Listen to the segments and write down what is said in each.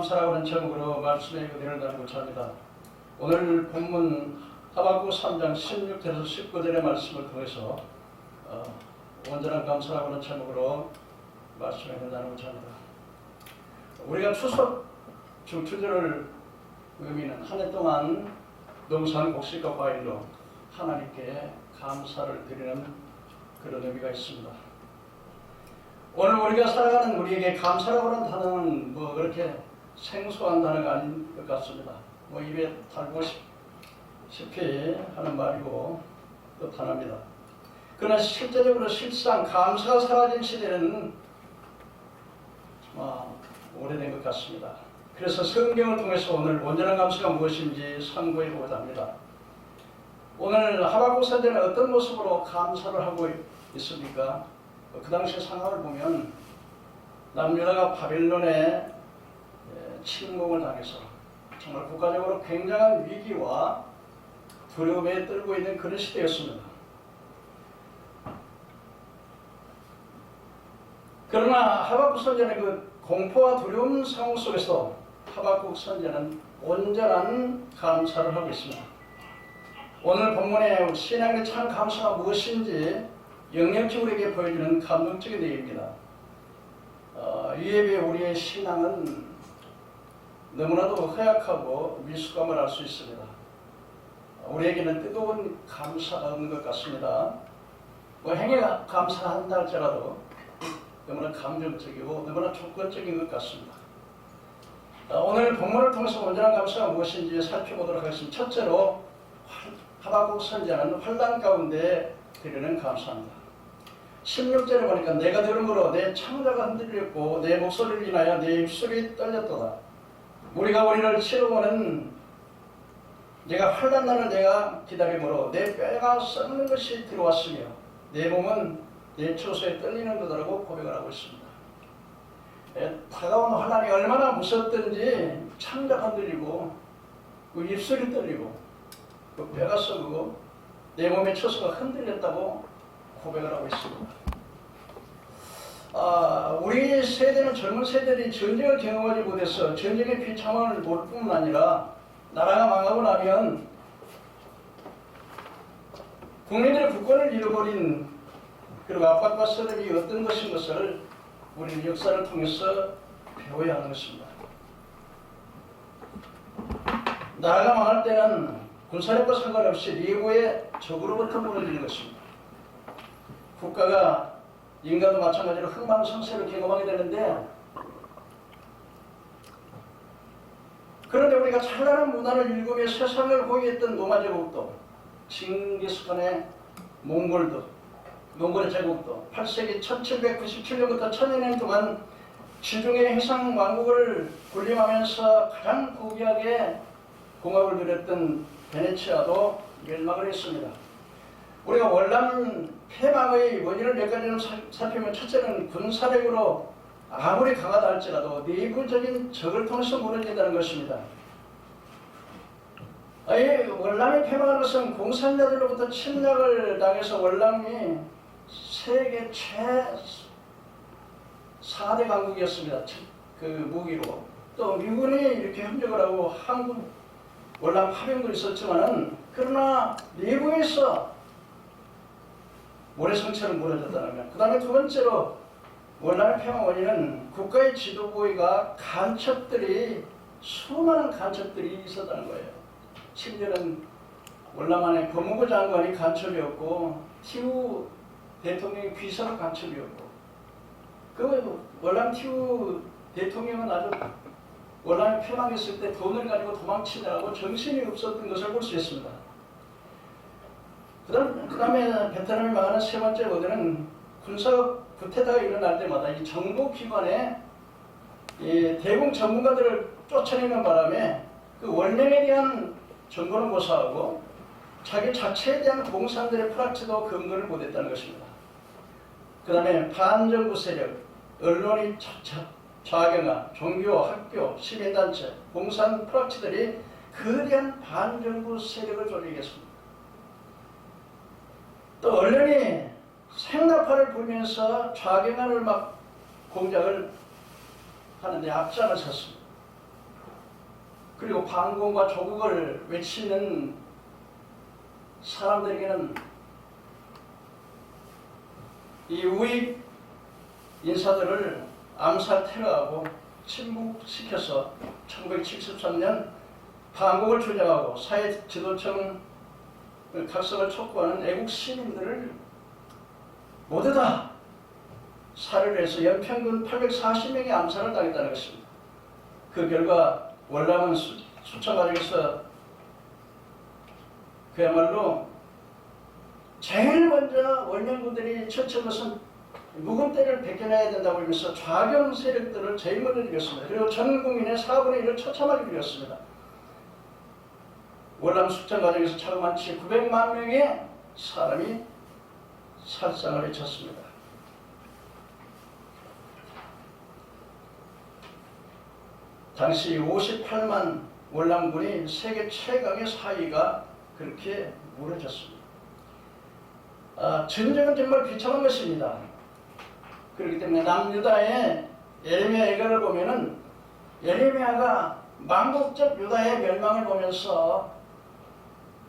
감사라고 하는 제목으로 말씀의 은혜를 나누고자 합니다. 오늘 본문 하박국 3장 16절에서 19절의 말씀을 통해서 어, 온전한 감사라고 하는 제목으로 말씀을 나누고자 합니다. 우리가 추석 중추절을 의미는 한 해 동안 농산 곡식과 과일로 하나님께 감사를 드리는 그런 의미가 있습니다. 오늘 우리가 살아가는 우리에게 감사라고 하는 단어는 뭐 그렇게 생소한 단어가 아닌 것 같습니다. 뭐 입에 달고 싶- 싶이 하는 말이고 또 단어입니다. 그러나 실제적으로 실상 감사가 사라진 시대는 아, 오래된 것 같습니다. 그래서 성경을 통해서 오늘 온전한 감사가 무엇인지 상고해 보고자 합니다. 오늘 하박국 선제는 어떤 모습으로 감사를 하고 있습니까? 그 당시 상황을 보면 남유다가 바빌론에 에, 침공을 당해서 정말 국가적으로 굉장한 위기와 두려움에 떨고 있는 그런 시대였습니다. 그러나 하박국 선제는 그 공포와 두려움 상황 속에서 하박국 선제는 온전한 감사를 하고 있습니다. 오늘 본문의 신앙의 참 감사가 무엇인지 영역지 우리에게 보여주는 감동적인 내용입니다. 어, 이에 비해 우리의 신앙은 너무나도 허약하고 미숙함을 알 수 있습니다. 우리에게는 뜨거운 감사가 없는 것 같습니다. 뭐 행에 감사한다 할지라도 너무나 감정적이고 너무나 조건적인 것 같습니다. 어, 오늘 본문을 통해서 온전한 감사가 무엇인지 살펴보도록 하겠습니다. 첫째로 하박국 선지자는 환란 가운데 드리는 감사입니다. 16절에 보니까 내가 들음으로 내 창자가 흔들렸고 내 목소리를 인하여 내 입술이 떨렸도다. 우리가 우리를 치러오는 내가 환란 날을 내가 기다림으로 내 뼈가 썩는 것이 들어왔으며 내 몸은 내 초소에 떨리는 거다라고 고백을 하고 있습니다. 에, 다가온 환란이 얼마나 무섭든지 창자가 흔들리고 그 입술이 떨리고 그 뼈가 썩고 내 몸의 초소가 흔들렸다고 고백을 하고 있습니다. 아, 우리 세대는 젊은 세대들이 전쟁을 경험하지 못해서 전쟁의 비참함을 볼 뿐만 아니라 나라가 망하고 나면 국민들의 국권을 잃어버린 그리고 압박과 서름이 어떤 것인 것을 우리는 역사를 통해서 배워야 하는 것입니다. 나라가 망할 때는 군사력과 상관없이 내부의 적으로부터 무너지는 것입니다. 국가가 인간도 마찬가지로 흥망성쇠를 경험하게 되는데 그런데 우리가 찬란한 문화를 일구며 세상을 호위했던 로마 제국도 징기스칸의 몽골도 몽골의 제국도 8세기 1797년부터 1000년 동안 지중해 해상 왕국을 군림하면서 가장 고귀하게 공합을 누렸던 베네치아도 멸망을 했습니다. 우리가 월남 폐망의 원인을 몇 가지를 살- 살피면 첫째는 군사력으로 아무리 강하다 할지라도 내부적인 적을 통해서 무너진다는 것입니다. 월남이 폐망한 것은 공산자들로부터 침략을 당해서 월남이 세계 최 4대 강국이었습니다. 그 무기로. 또 미군이 이렇게 협력을 하고 한국 월남 파병도 있었지만은 그러나 내부에서 모래성처럼 무너졌다는 것. 그 다음에 두 번째로 월남의 폐망 원인은 국가의 지도부가 간첩들이 수많은 간첩들이 있었다는 거예요. 심지어는 월남 안에 법무부 장관이 간첩이었고 티우 대통령이 비서가 간첩이었고 그 월남 티우 대통령은 아주 월남이 폐망했을 때 돈을 가지고 도망치느라고 정신이 없었던 것을 볼 수 있습니다. 그다음 그 다음에 베트남이 망하는 세 번째 모델은 군사 구태타가 일어날 때마다 이 정부 기관에 이 대공 전문가들을 쫓아내는 바람에 그 원령에 대한 정보를 모사하고 자기 자체에 대한 공산들의 프락치도 근거를 못했다는 것입니다. 그 다음에 반정부 세력, 언론이 자, 자, 자경한 종교, 학교, 시민단체, 공산 프락치들이 거대한 반정부 세력을 조직했습니다. 또 언론이 생나파를 불면서 좌경한을 막 공작을 하는데 앞장을 섰습니다. 그리고 반공과 조국을 외치는 사람들에게는 이 우익 인사들을 암살 테러하고 침묵시켜서 1973년 반국을 주장하고 사회 지도층 각성을 촉구하는 애국 시민들을 모두 다 살해를 해서 연평균 840명의 암살을 당했다는 것입니다. 그 결과 월남은 수, 수차 과정에서 그야말로 제일 먼저 원년군들이 처친 것은 때를 벗겨내야 된다고 하면서 좌경 세력들을 제일 먼저 죽였습니다. 그리고 전 국민의 4분의 1을 처참하게 죽였습니다. 월남 숙전 과정에서 차고만 900만 명의 사람이 살상을 해쳤습니다. 당시 58만 월남군이 세계 최강의 사위가 그렇게 무너졌습니다. 아, 전쟁은 정말 비참한 것입니다. 그렇기 때문에 남유다의 예레미야 애가를 보면은 예레미야가 망국적 유다의 멸망을 보면서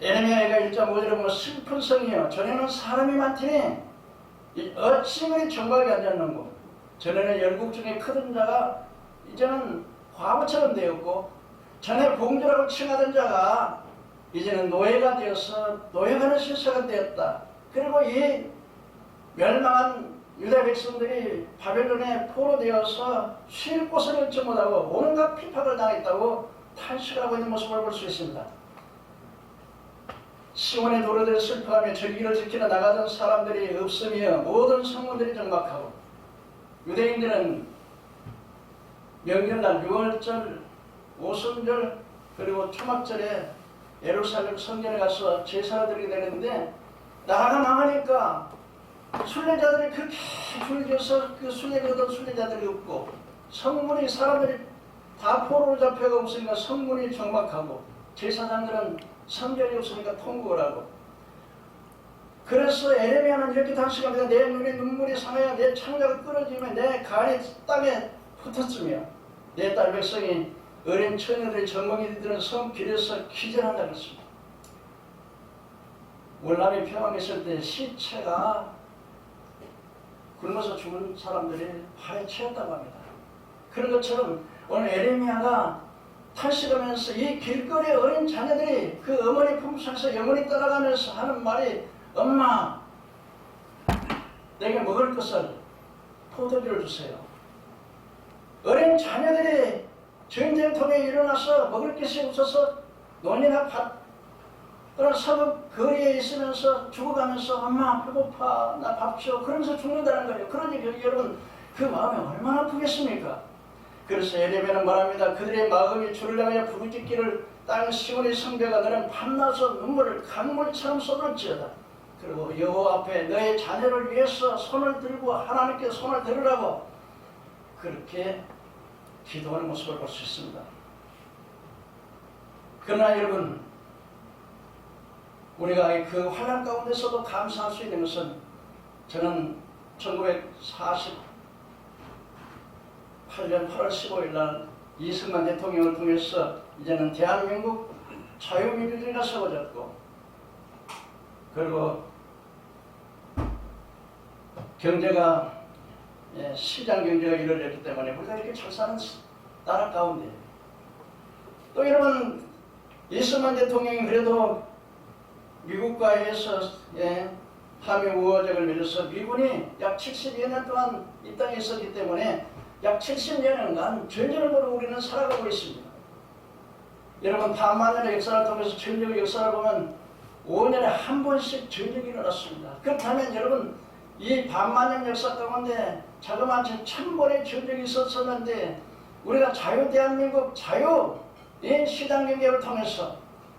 예레미야 애가 1.5절에 보면 슬픈 성이요 전에는 사람이 많더니 이 어찌 그리 정박이 앉았는고 전에는 열국 중에 크던 자가 이제는 과부처럼 되었고 전에 공주라고 칭하던 자가 이제는 노예가 되어서 노예가는 실세가 되었다. 그리고 이 멸망한 유다 백성들이 바벨론에 포로되어서 쉴 곳을 잃지 못하고 온갖 핍박을 당했다고 탄식하고 있는 모습을 볼 수 있습니다. 시온의 도로들 슬퍼하며 절기를 지키러 나가던 사람들이 없으며 모든 성문들이 정박하고 유대인들은 명절날 6월절, 오순절 그리고 초막절에 예루살렘 성전에 가서 제사를 드리게 되는데 나라가 망하니까 순례자들이 그렇게 줄지어서 그 순례거든 순례자들이 없고 성문이 사람들이 다 포로로 잡혀가 없으니까 성문이 정막하고 제사장들은 성전이 없으니까 통곡을 하고 그래서 에레미야는 이렇게 단식합니다. 내 눈에 눈물이 상하여 내 창자가 끊어지며 내 간이 땅에 붙었으며 내 딸 백성이 어린 처녀들이 전멍이 들은 섬 길에서 기절한다 그랬습니다. 월남이 평양했을 때 시체가 굶어서 죽은 사람들이 파헤치였다고 합니다. 그런 것처럼 오늘 에레미야가 탈식하면서 이 길거리 어린 자녀들이 그 어머니 품속에서 영원히 따라가면서 하는 말이 엄마 내게 먹을 것을 포도주를 주세요. 어린 자녀들이 전쟁통에 일어나서 먹을 것이 없어서 논이나 밭 그런 서북 거리에 있으면서 죽어가면서 엄마 배고파 나 밥 줘 그러면서 죽는다는 거예요. 그러니 그 여러분 그 마음이 얼마나 아프겠습니까? 그래서 예레미야는 말합니다. 그들의 마음이 주를 향하여 부르짖기를 땅 시온의 성배가 너는 밤낮서 눈물을 강물처럼 쏟을지어다. 그리고 여호와 앞에 너의 자녀를 위해서 손을 들고 하나님께 손을 들으라고 그렇게 기도하는 모습을 볼 수 있습니다. 그러나 여러분 우리가 그 환란 가운데서도 감사할 수 있는 것은 저는 1948년 8월 15일 날 이승만 대통령을 통해서 이제는 대한민국 자유민주주의가 세워졌고 그리고 경제가 예, 시장 경제가 이루어졌기 때문에 우리가 이렇게 잘 사는 나라 가운데. 또 여러분 이승만 대통령이 그래도 미국과 해서 예, 한미 우호적을 맺어서 미군이 약 70여 년 동안 이 땅에 있었기 때문에 약 70년간 전쟁으로 우리는 살아가고 있습니다. 여러분 반만년의 역사를 통해서 전쟁의 역사를 보면 5년에 한 번씩 전쟁이 일어났습니다. 그렇다면 여러분 이 반만년 역사 가운데 자그마치 천 번의 전쟁이 있었었는데 우리가 자유 대한민국 자유 이 시장 경제를 통해서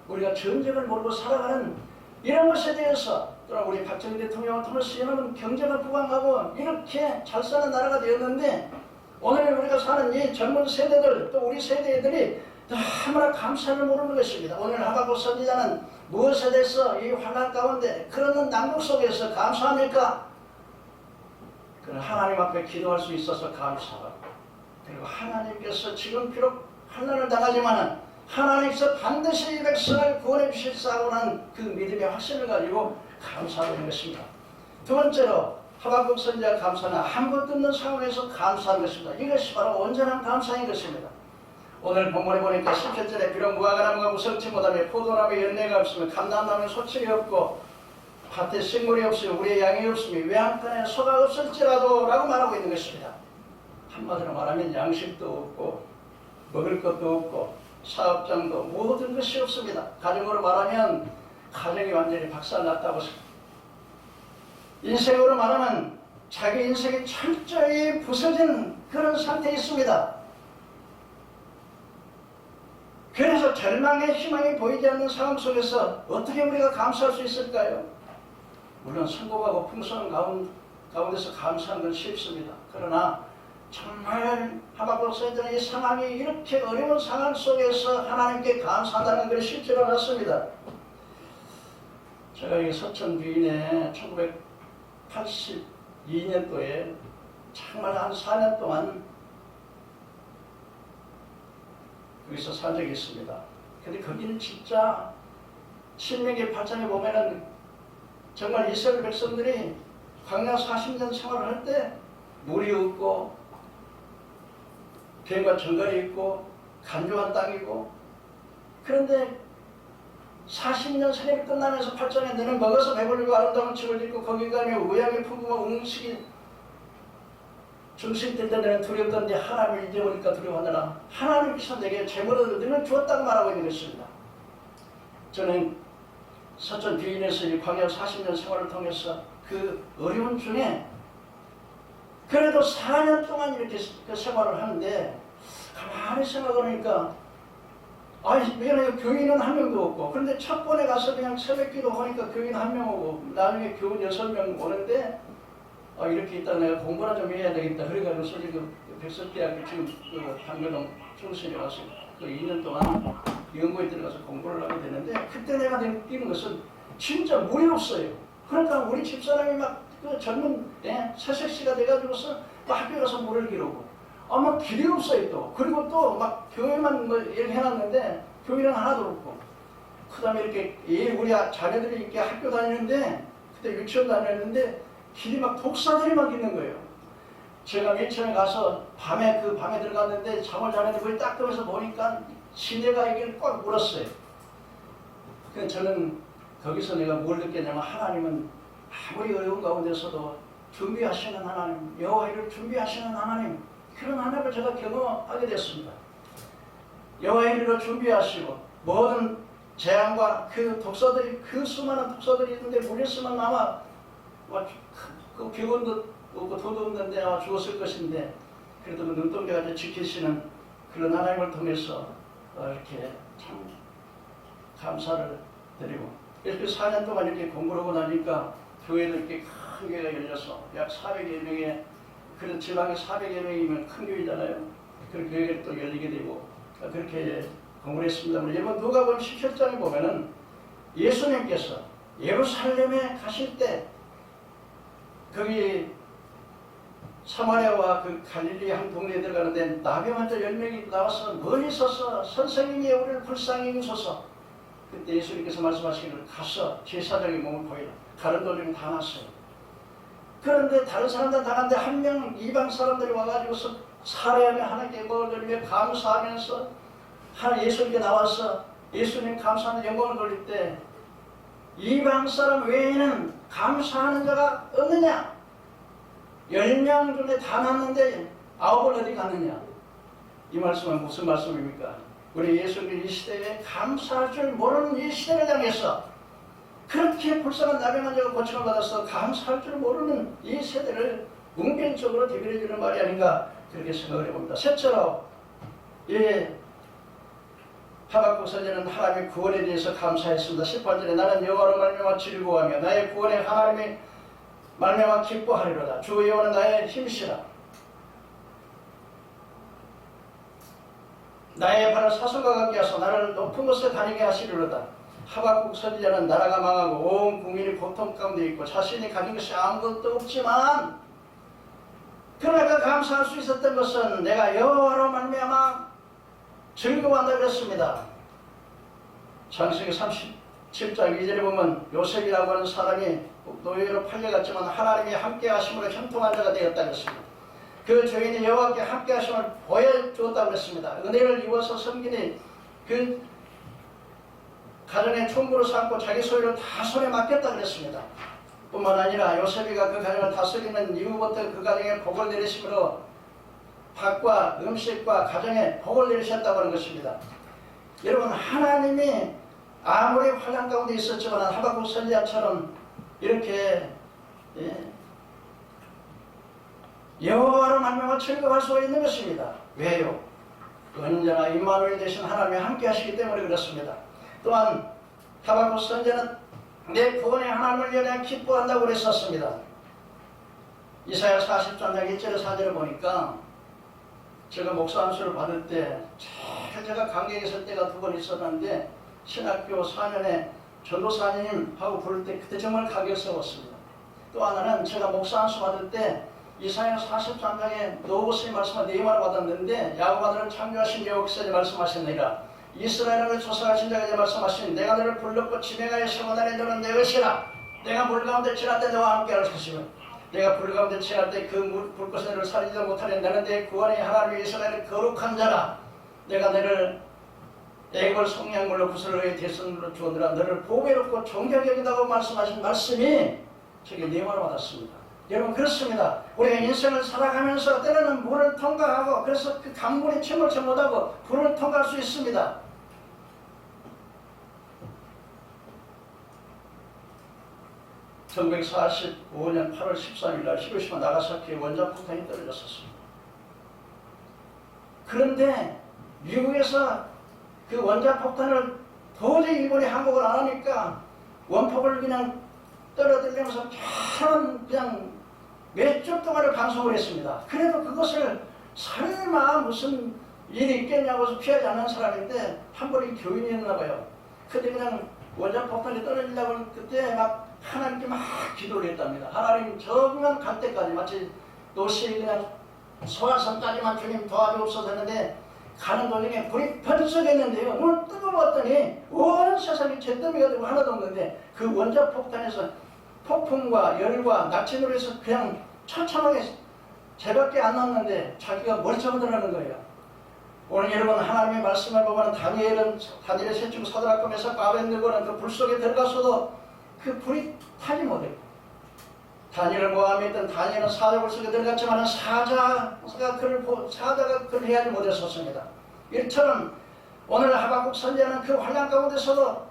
우리가 전쟁을 모르고 살아가는 이런 것에 대해서 또는 우리 박정희 대통령을 통해서 여러분 경제가 부강하고 이렇게 잘 사는 나라가 되었는데 오늘 우리가 사는 이 젊은 세대들 또 우리 세대들이 너무나 감사를 모르는 것입니다. 오늘 하박국 선지자는 무엇에 대해서 이 환란 가운데 그러는 난국 속에서 감사합니까? 그는 하나님 앞에 기도할 수 있어서 감사하고 그리고 하나님께서 지금 비록 환란을 당하지만은 하나님께서 반드시 이 백성을 구원해 주실 사고는 그 믿음의 확신을 가지고 감사하고 있는 것입니다. 두 번째로 하박국 선지자 감사는 아무것도 없는 상황에서 감사하는 것입니다. 이것이 바로 온전한 감사인 것입니다. 오늘 본문에 보니까 10절에 비록 무화과 나무가 무성치 못하며 포도나무에 연내가 없으며 감람나무에 소출이 없고 밭에 식물이 없으며 우리의 양이 없으며 외양간에 소가 없을지라도 라고 말하고 있는 것입니다. 한마디로 말하면 양식도 없고 먹을 것도 없고 사업장도 모든 것이 없습니다. 가정으로 말하면 가정이 완전히 박살났다고 인생으로 말하면 자기 인생이 철저히 부서진 그런 상태에 있습니다. 그래서 절망의 희망이 보이지 않는 상황 속에서 어떻게 우리가 감사할 수 있을까요? 물론 성공하고 풍성한 가운데서 감사한 건 쉽습니다. 그러나 정말 하박국 서있던 이 상황이 이렇게 어려운 상황 속에서 하나님께 감사한다는 것을 실제로 알았습니다. 제가 이 서천 비인의 1900 82년도에 정말 한 4년 동안 거기서 산 적이 있습니다. 근데 거기는 진짜 신명기 8장에 보면은 정말 이스라엘 백성들이 광야 40년 생활을 할 때 물이 없고 병과 정갈이 있고 간조한 땅이고 그런데 40년 세례가 끝나면서 8장에 너는 먹어서 배불리고 아름다운 집을 짓고 거기 가면 의약의 풍부와 음식이 중심될 때 너는 두렵던데 하나님을 잊어버리니까 두려워하느라 하나님께서 내게 재물을 능을 주었다고 말하고 있는 것입니다. 저는 서천 비인에서 이 광야 40년 생활을 통해서 그 어려운 중에 그래도 4년 동안 이렇게 그 생활을 하는데 가만히 생각하니까 아니 왜냐면 교인은 한 명도 없고. 그런데 첫 번에 가서 그냥 새벽 기도 하니까 교인 한 명 오고 나중에 교인 여섯 명 오는데 아 이렇게 있다. 내가 공부나 좀 해야 되겠다. 그래가지고 솔직히 그 백석대학교 지금 그 방교동 총선에 와서 그 2년 동안 연구에 들어가서 공부를 하게 되는데 그때 내가 느끼는 것은 진짜 물이 없어요. 그러니까 우리 집사람이 막 그 젊은 예, 새색시가 돼가지고서 또 학교 가서 물을 기르고 아마 길이 없어요 또 그리고 또 막 교회만 뭐 이렇게 해놨는데 교회는 하나도 없고 그 다음에 이렇게 예, 우리 자녀들이 이렇게 학교 다니는데 그때 유치원 다녔는데 길이 막 독사들이 막 있는 거예요. 제가 맨 처음에 가서 밤에 그 밤에 들어갔는데 잠을 자는데 그걸 딱 뜨면서 보니까 시내가 이게 꽉 물었어요. 그 저는 거기서 내가 뭘 느꼈냐면 하나님은 아무리 어려운 가운데서도 준비하시는 하나님, 여호와 이를 준비하시는 하나님 그런 하나님을 제가 경험하게 됐습니다. 여호와 이를 준비하시고 모든 재앙과 그 독사들이 그 수많은 독사들이 있는데 물렸으면 아마 뭐그 병원도 없고 돈도 없는데 아마 죽었을 것인데 그래도 그 눈동자같이 지키시는 그런 하나님을 통해서 어, 이렇게 참 감사를 드리고 이렇게 4년 동안 이렇게 공부를 하고 나니까 교회도 이렇게 큰 교회가 열려서 약 400여 명의 그런 지방에 400여 명이면 큰 교회잖아요. 그런 교회가 또 열리게 되고 그렇게 공부를 했습니다만 여러분 누가 보면 17장에 보면은 예수님께서 예루살렘에 가실 때 거기 사마리아와 그 갈릴리 한 동네에 들어가는데 나비 환자 10명이 나와서 멀리 서서 선생님이 우리를 불쌍히 여기소서. 그때 예수님께서 말씀하시기를 가서 제사장의 몸을 보이라. 돌리면 다 났어요 그런데 다른 사람들 다 갔는데 한 명 이방 사람들이 와가지고서 살해하며 하나님께 영광을 돌리며 감사하면서 하나 예수님께 나와서 예수님 감사하는 영광을 돌릴 때 이방 사람 외에는 감사하는 자가 없느냐? 열 명 중에 다 났는데 아홉을 어디 갔느냐? 이 말씀은 무슨 말씀입니까? 우리 예수님 이 시대에 감사할 줄 모르는 이 시대를 향해서 그렇게 불쌍한 나병한 자가 고침을 받아서 감사할 줄 모르는 이 세대를 웅변적으로 대변해주는 말이 아닌가 그렇게 생각을 해봅니다. 셋째로 이 하박국 선지는 하나님의 구원에 대해서 감사했습니다. 18절에 나는 여호와로 말미암아 즐거워하며 나의 구원에 하나님이 말미암아 기뻐하리로다. 주 여호와는 나의 힘이시라. 나의 발을 사슬과 같게 하소 나를 높은 곳에 다니게 하시리로다. 하박국 선지자는 나라가 망하고 온 국민이 고통 가운데 있고 자신이 가진 것이 아무것도 없지만 그러나 그 감사할 수 있었던 것은 내가 여호와로 말미암아 즐거워한다 그랬습니다. 창세기 37장 2절에 보면 요셉이라고 하는 사람이 노예로 팔려갔지만 하나님이 함께 하심으로 형통한 자가 되었다 그랬습니다. 그 죄인이 여호와께 함께 하심을 보여주었다고 그랬습니다. 은혜를 입어서 섬기니 그 가정의 총부를 삼고 자기 소유를 다 손에 맡겼다 그랬습니다. 뿐만 아니라 요셉이가 그 가정을 다스리는 이후부터 그 가정에 복을 내리심으로 밥과 음식과 가정에 복을 내리셨다고 하는 것입니다. 여러분 하나님이 아무리 환란 가운데 있었지만 하박국 선지자처럼 이렇게 예, 여호와로 말미암아 즐거워할 수가 있는 것입니다. 왜요? 언제나 임마누엘 대신 하나님이 함께 하시기 때문에 그렇습니다. 또한 하박국 선지자는 내 구원의 하나님을 위하여 기뻐한다고 그랬었습니다. 이사야 40장 1절에 4절을 보니까 제가 목사 안수를 받을 때잘 제가 강객에 있을 때가 두 번 있었는데 신학교 4년에 전도사님하고 부를 때 그때 정말 감격스러웠습니다. 또 하나는 제가 목사 안수 받을 때 이사야 43장에 노고스의 말씀을 네마를 받았는데 야고바들을 창조하신 여호와께서 말씀하셨느니라 이스라엘을 조사하신 이제 말씀하신 내가 너를 불렀고 지명하여 세워나니 너는 내 것이라 내가 물 가운데 지날 때 너와 함께 할 것이며 내가 불 가운데 지날 때그 불꽃에 너를 살리지도 못하니 나는 내 구원의 하나님의 이스라엘의 거룩한 자라 내가 너를 애걸 성냥물로 구슬로의 대선으로 주었느라 너를 보배롭고 존경히 여긴다고 말씀하신 말씀이 저게 네마로 받았습니다. 여러분 그렇습니다. 우리가 인생을 살아가면서 때로는 물을 통과하고 그래서 그 강물이 침몰치 못하고 불을 통과할 수 있습니다. (1945년 8월 13일 날 히로시마 나가사키에 원전 폭탄이 떨어졌었습니다. 그런데 미국에서 그 원전 폭탄을 도저히 일본이 항복을 안 하니까 원폭을 그냥 떨어뜨리면서 참 그냥 몇 주 동안을 방송을 했습니다. 그래도 그것을 설마 무슨 일이 있겠냐고 해서 피하지 않는 사람인데 한 번이 교인이었나 봐요. 그때 그냥 원전 폭탄이 떨어지려고 그때 막 하나님께 막 기도를 했답니다. 하나님 저기만 갈 때까지 마치 노시 그냥 소환선까지만 주님 도와주옵소서 했는데 가는 도중에 불이 번쩍했는데요. 눈을 뜨거웠더니 온 세상이 잿더미가 되고 하나도 없는데 그 원자 폭탄에서 폭풍과 열과 낙진으로 해서 그냥 처참하게 제밖에 안 남는데 자기가 들어가는 거예요. 오늘 여러분 하나님의 말씀을 보면 다니엘은 다니엘의 셋중 사드락금에서 아벤느고는 그 불 속에 들어갔어도 그 불이 타지 못했고 다니엘을 모함에 있던 다니엘은 사자굴 속에 들어갔지만 사자가 그를 보, 사자가 그를 해하지 못했었습니다. 이처럼 오늘 하박국 선지자는 그 환란 가운데서도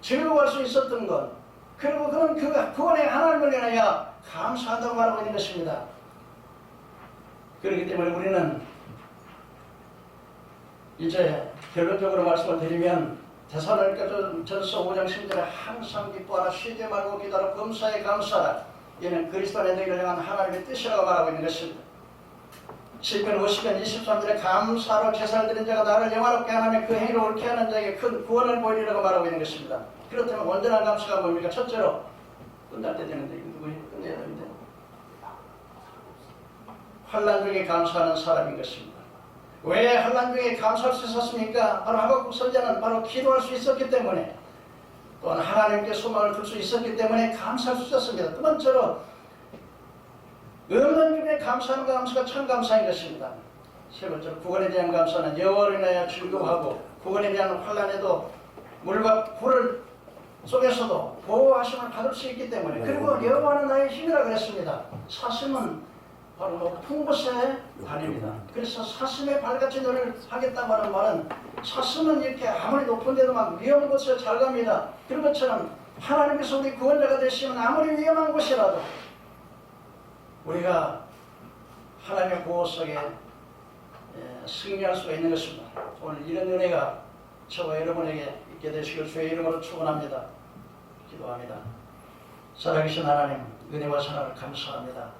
즐거워할 수 있었던 것 그리고 그는 그 구원의 하나님을 위하여 감사한다고 말하고 있는 것입니다. 그렇기 때문에 우리는 이제 결론적으로 말씀을 드리면 대사로니까 전서 5장 10절에 항상 기뻐하라 쉬지 말고 기다려 범사에 감사하라 이는 그리스도 안에 너희를 향한 하나님의 뜻이라고 말하고 있는 것입니다. 시편 50편 23절에 감사로 제사를 드린 자가 나를 영화롭게 하나며 그 행위를 옳게 하는 자에게 큰 구원을 보이리라고 말하고 있는 것입니다. 그렇다면 온전한 감사가 뭡니까? 첫째로 끝날 때 되는데 누구 끝내야 되는데 환란 중에 감사하는 사람인 것입니다. 왜 환란 중에 감사할 수 있었습니까? 바로 하박국 선자는 바로 기도할 수 있었기 때문에 또한 하나님께 소망을 둘수 있었기 때문에 감사할 수 있었습니다. 두 번째로 없는 중에 감사하는 감사가 참 감사인 것입니다. 세 번째로 구원에 대한 감사는 인하여 즐거워하고 구원에 대한 환란에도 물과 불을 속에서도 보호하심을 받을 수 있기 때문에 그리고 여호와는 나의 힘이라 그랬습니다. 사슴은 바로 높은 곳에 다닙니다. 그래서 사슴의 발같이 노래를 하겠다고 하는 말은 사슴은 이렇게 아무리 높은 데도 막 위험한 곳에 잘 갑니다. 그런 것처럼 하나님께서 우리 구원자가 되시면 아무리 위험한 곳이라도 우리가 하나님의 보호 속에 예, 승리할 수가 있는 것입니다. 오늘 이런 은혜가 저와 여러분에게 있게 되시길 주의 이름으로 축원합니다. 기도합니다. 살아계신 하나님 은혜와 사랑을 감사합니다.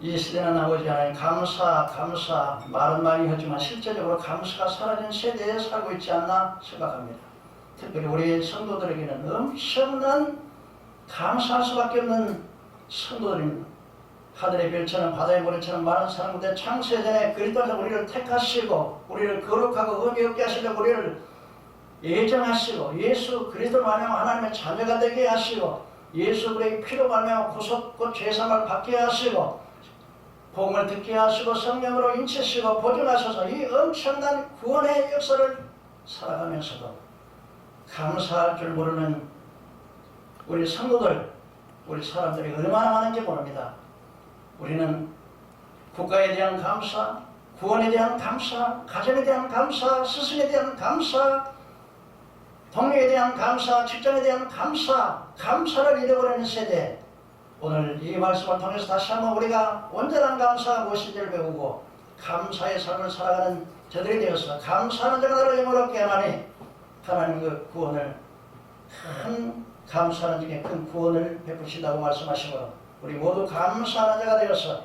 이 시대는 아버지 하나님 감사 감사 말은 많이 하지만 실제적으로 감사가 사라진 세대에 살고 있지 않나 생각합니다. 특별히 우리 성도들에게는 엄청난 감사할 수밖에 없는 성도들입니다. 하늘의 별처럼 바다의 모래처럼 많은 사람들 창세전에 그리스도께서 우리를 택하시고 우리를 거룩하고 의미 없게 하시려고 우리를 예정하시고 예수 그리스도 말미암아 하나님의 자녀가 되게 하시고 예수 그리스도의 피로 말미암아 구속고 죄사함을 받게 하시고 복음을 듣게 하시고 성령으로 인치시고 보존하셔서 이 엄청난 구원의 역사를 살아가면서도 감사할 줄 모르는 우리 성도들, 우리 사람들이 얼마나 많은지 모릅니다. 우리는 국가에 대한 감사, 구원에 대한 감사, 가정에 대한 감사, 스승에 대한 감사, 동료에 대한 감사, 직장에 대한 감사, 감사를 잃어버리는 세대. 오늘 이 말씀을 통해서 다시 한번 우리가 온전한 감사가 무엇인지를 배우고 감사의 삶을 살아가는 저들이 되어서 감사하는 자가 나를 영원롭게 하나니 하나님 그 구원을 큰 감사하는 중에 큰 구원을 베푸신다고 말씀하시고 우리 모두 감사하는 자가 되어서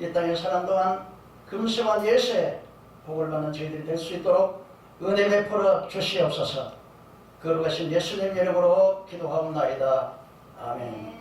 이 땅에 사는 동안 금세만 예수의 복을 받는 저희들이 될 수 있도록 은혜 베풀어 주시옵소서 거룩하신 예수님 이름으로 기도하옵나이다. 아멘